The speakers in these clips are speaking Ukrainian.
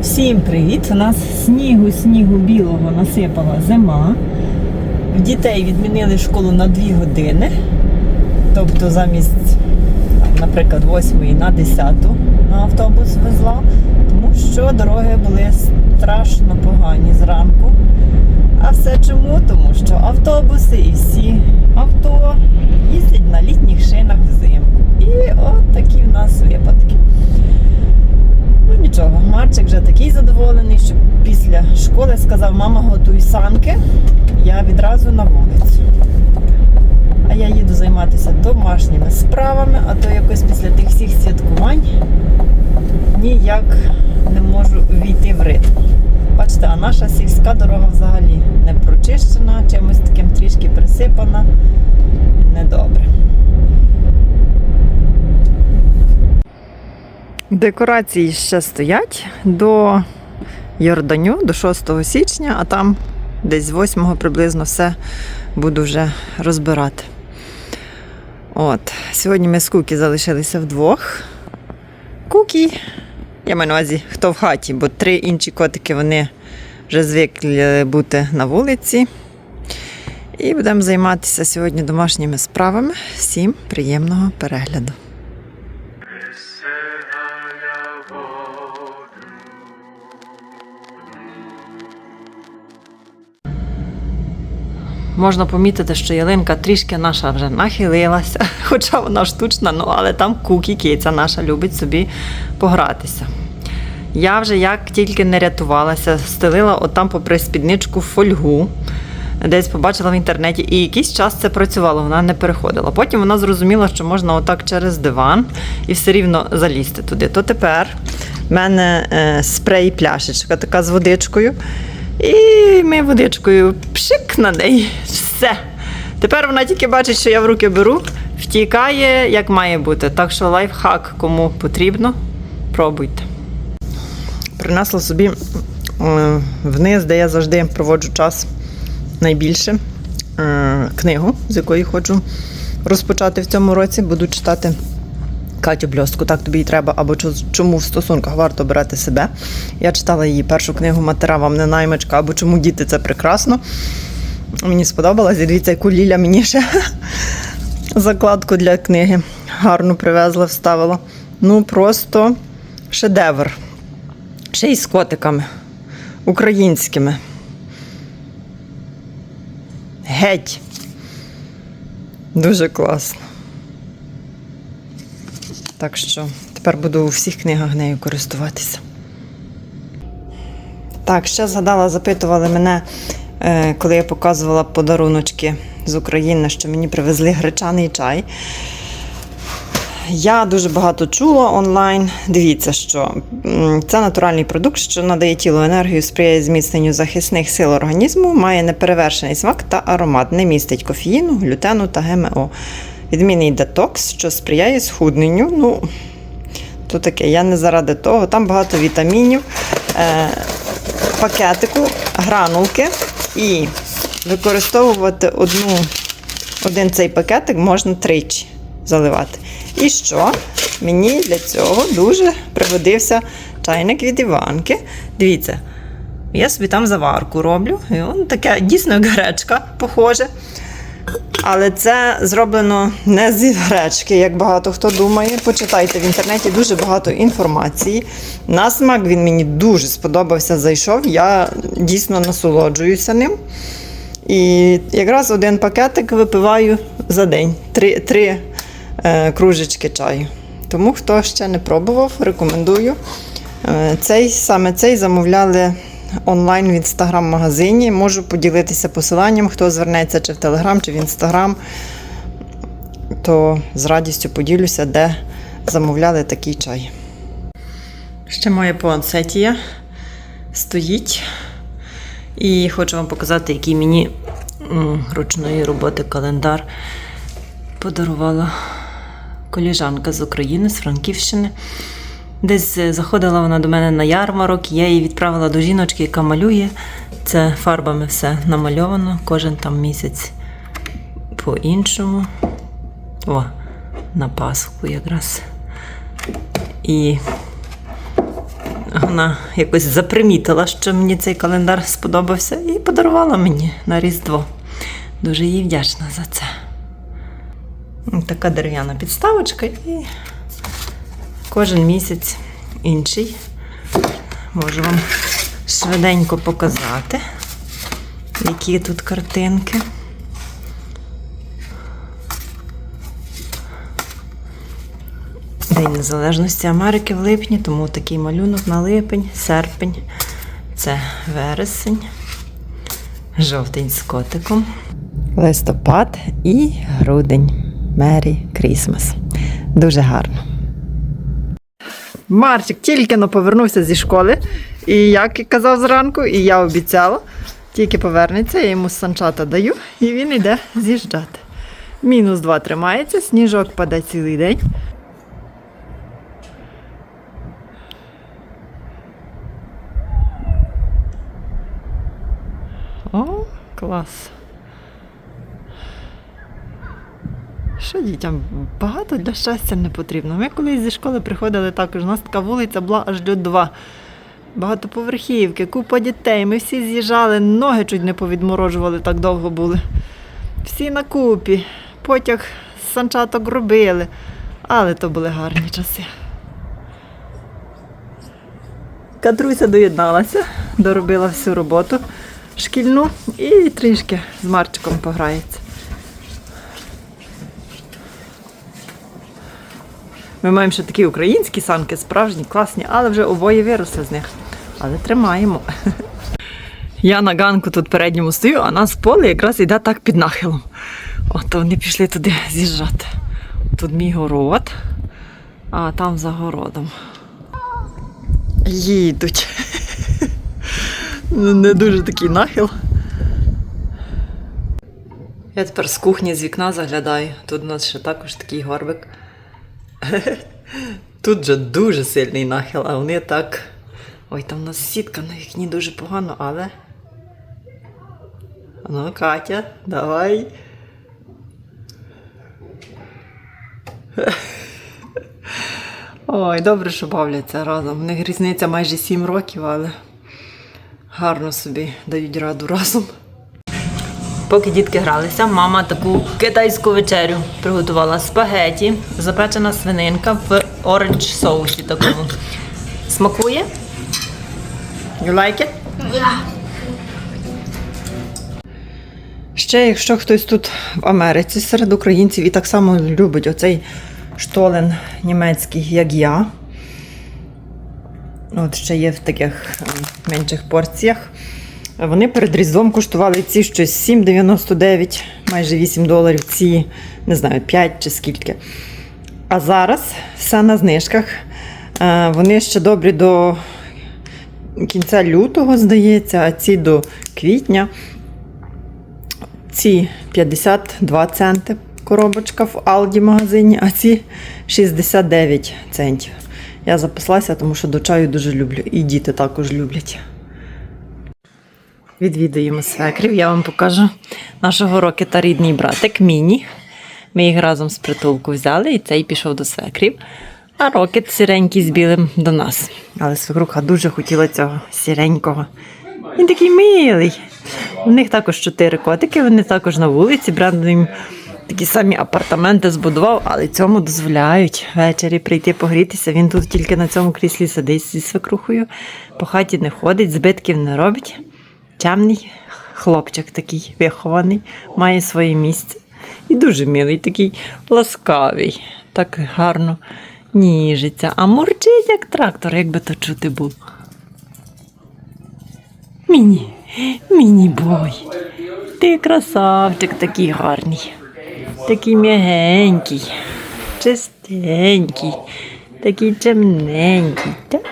Всім привіт! У нас снігу, снігу білого насипала зима. В дітей відмінили школу на 2 години. Тобто замість, наприклад, 8 на 10 на автобус везла, тому що дороги були страшно погані зранку. А все чому? Тому що автобуси і всі авто їздять на літніх шинах взимку. І от такі в нас випадки. Ну нічого, Марчик вже такий задоволений, що після школи сказав, мама, готуй санки, я відразу на вулицю. А я їду займатися домашніми справами, а то якось після тих всіх святкувань ніяк не можу війти в ритм. Бачите, а наша сільська дорога взагалі не прочищена, чимось таким трішки присипана. Недобре. Декорації ще стоять до Йорданю, до 6 січня, а там десь з 8 приблизно все буду вже розбирати. От. Сьогодні ми з Кукі залишилися вдвох. Кукі. Я маю на увазі, хто в хаті, бо три інші котики вони вже звикли бути на вулиці. І будемо займатися сьогодні домашніми справами. Всім приємного перегляду. Можна помітити, що ялинка трішки наша вже нахилилася, хоча вона штучна, ну але там кукі киця наша любить собі погратися. Я вже як тільки не рятувалася, стелила отам попри спідничку фольгу. Десь побачила в інтернеті, і якийсь час це працювало, вона не переходила. Потім вона зрозуміла, що можна отак через диван і все рівно залізти туди. То тепер в мене е, спрей пляшечка така з водичкою. І ми водичкою пшик на неї. Все. Тепер вона тільки бачить, що я в руки беру, втікає, як має бути. Так що лайфхак кому потрібно, пробуйте. Принесла собі вниз, де я завжди проводжу час найбільше е, книгу, з якої хочу розпочати в цьому році. Буду читати Катю Бльостку, так тобі і треба, або чому в стосунках варто обирати себе. Я читала її першу книгу Матера вам не наймичка, або чому діти це прекрасно. Мені сподобалось. Дивіться, яку Ліля мені ще закладку для книги гарну привезла, вставила. Ну, просто шедевр. Ще й з котиками українськими. Геть. Дуже класно. Так що тепер буду у всіх книгах нею користуватися. Так, ще згадала, запитували мене, е, коли я показувала подаруночки з України, що мені привезли гречаний чай. Я дуже багато чула онлайн. Дивіться, що це натуральний продукт, що надає тілу енергію, сприяє зміцненню захисних сил організму, має неперевершений смак та аромат, не містить кофеїну, глютену та ГМО. Відмінний детокс, що сприяє схудненню. Ну, то таке, я не заради того. Там багато вітамінів, е, пакетику, гранулки і використовувати одну, один цей пакетик можна тричі заливати. І що? Мені для цього дуже пригодився чайник від Іванки. Дивіться, я собі там заварку роблю. І он таке дійсно як гречка, похоже. Але це зроблено не з гречки, як багато хто думає. Почитайте в інтернеті дуже багато інформації. На смак він мені дуже сподобався, зайшов. Я дійсно насолоджуюся ним. І якраз один пакетик випиваю за день. Три, три е, кружечки чаю. Тому хто ще не пробував, рекомендую. Е, цей, саме цей замовляли онлайн в інстаграм-магазині. Можу поділитися посиланням, хто звернеться чи в Телеграм, чи в Інстаграм, то з радістю поділюся, де замовляли такий чай. Ще моя пуансетія стоїть. І хочу вам показати, який мені ручної роботи календар подарувала коліжанка з України, з Франківщини. Десь е, заходила вона до мене на ярмарок, я її відправила до жіночки, яка малює. Це фарбами все намальовано, кожен там місяць по-іншому. О, на Пасху якраз. І Вона якось запримітила, що мені цей календар сподобався, і подарувала мені на Різдво. Дуже їй вдячна за це. Така дерев'яна підставочка і кожен місяць інший. Можу вам швиденько показати, які тут картинки. День Незалежності Америки в липні, тому такий малюнок на липень, серпень, це вересень, жовтень з котиком, листопад і грудень. Мері Крісмас. Дуже гарно. Марчик тільки но повернувся зі школи, і як казав зранку, і я обіцяла, тільки повернеться, я йому санчата даю, і він йде з'їжджати. Мінус два тримається, сніжок паде цілий день. О, клас. Що дітям багато для щастя не потрібно. Ми колись зі школи приходили також. У нас така вулиця була аж до два. Багатоповерхівки, купа дітей. Ми всі з'їжджали, ноги чуть не повідморожували, так довго були. Всі на купі, потяг з санчаток робили. Але то були гарні часи. Катруся доєдналася, доробила всю роботу шкільну і трішки з Марчиком пограється. Ми маємо ще такі українські санки, справжні, класні, але вже обоє виросли з них. Але тримаємо. Я на ганку тут передньому стою, а нас поле якраз йде так під нахилом. От вони пішли туди з'їжджати. Тут мій город, а там за городом. Їдуть. Не дуже такий нахил. Я тепер з кухні з вікна заглядаю. Тут у нас ще також такий горбик. Тут же дуже сильний нахил, а вони так. Ой, там у нас сітка на вікні дуже погано, але. Ну, Катя, давай. Ой, добре, що бавляться разом. У них різниця майже 7 років, але гарно собі дають раду разом. Поки дітки гралися, мама таку китайську вечерю приготувала спагеті, запечена свининка в оранж соусі такому. Смакує? You like it? Ще, якщо хтось тут в Америці серед українців і так само любить оцей штолен німецький, як я. От ще є в таких ем, менших порціях. Вони перед Різдвом коштували ці щось 7,99, майже 8 доларів, ці, не знаю, 5 чи скільки. А зараз все на знижках. Е, Вони ще добрі до кінця лютого, здається, а ці до квітня. Ці 52 центи коробочка в Алді магазині, а ці 69 центів. Я запаслася, тому що до чаю дуже люблю. І діти також люблять. Відвідуємо свекрів. Я вам покажу нашого рокета рідний братик Міні. Ми їх разом з притулку взяли, і цей пішов до свекрів. А рокет сіренький з білим до нас. Але свекруха дуже хотіла цього сіренького. Він такий милий. У них також чотири котики, вони також на вулиці. Брендон їм такі самі апартаменти збудував, але цьому дозволяють ввечері прийти погрітися. Він тут тільки на цьому кріслі сидить зі свекрухою, по хаті не ходить, збитків не робить. Чемний хлопчик такий вихований, має своє місце. І дуже милий, такий ласкавий, так гарно ніжиться, а мурчить, як трактор, якби то чути було. Міні, міні-бой. Ти красавчик такий гарний, такий м'ягенький, чистенький, такий чемненький. Так,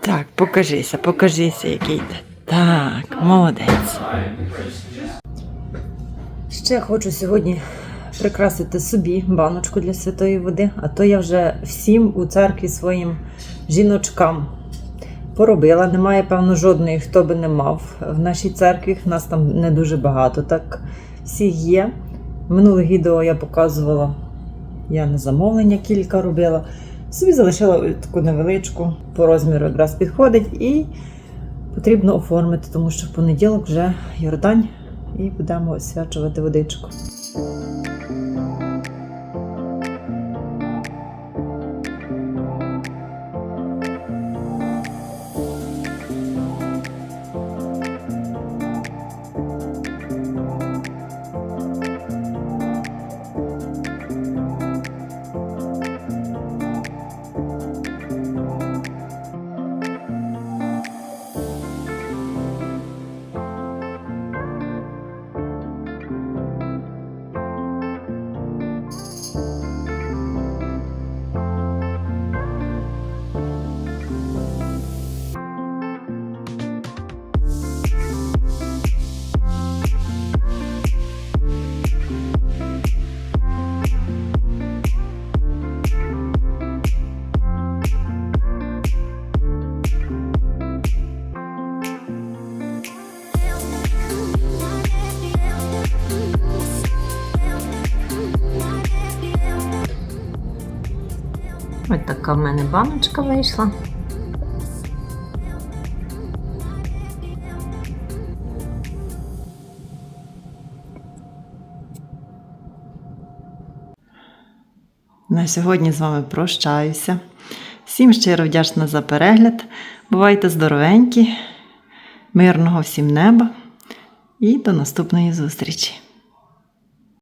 так покажися, покажися, який ти. Так, молодець. Ще хочу сьогодні прикрасити собі баночку для святої води, а то я вже всім у церкві своїм жіночкам поробила. Немає, певно, жодної, хто би не мав в нашій церкві. Нас там не дуже багато. Так всіх є. Минуле відео я показувала, я на замовлення кілька робила. Собі залишила таку невеличку, по розміру якраз підходить і потрібно оформити, тому що в понеділок вже Йордань і будемо освячувати водичку. В мене баночка вийшла. На сьогодні з вами прощаюся. Всім щиро вдячна за перегляд. Бувайте здоровенькі, мирного всім неба і до наступної зустрічі!